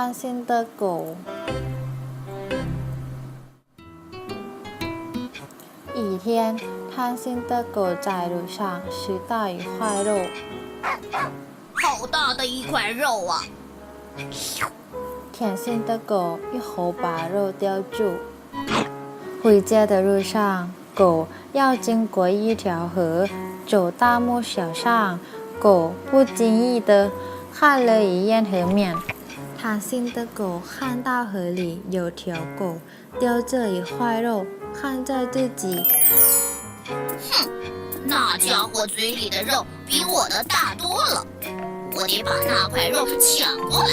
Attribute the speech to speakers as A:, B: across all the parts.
A: 贪心的狗。一天，贪心的狗在路上拾到一块肉，
B: 好大的一块肉啊！
A: 甜心的狗一口把肉叼住。回家的路上，狗要经过一条河，走大木小上，狗不经意的看了一眼河面。贪心的狗看到河里有条狗叼着一块肉，看着自己。
B: 哼，那家伙嘴里的肉比我的大多了，我得把那块肉抢过来。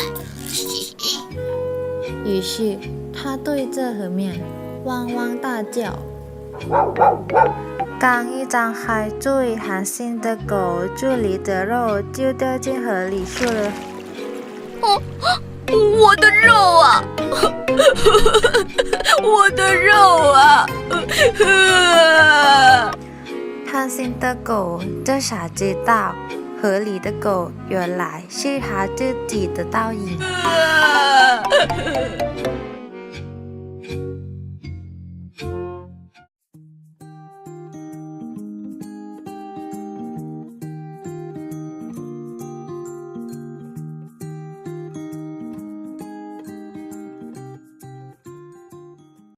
A: 于是，他对着河面汪汪大叫。刚一张开嘴，贪心的狗嘴里的肉就掉进河里去了。
B: 哦，我的肉啊！我的肉啊！
A: 贪心的狗这才知道，河里的狗原来是它自己的倒影。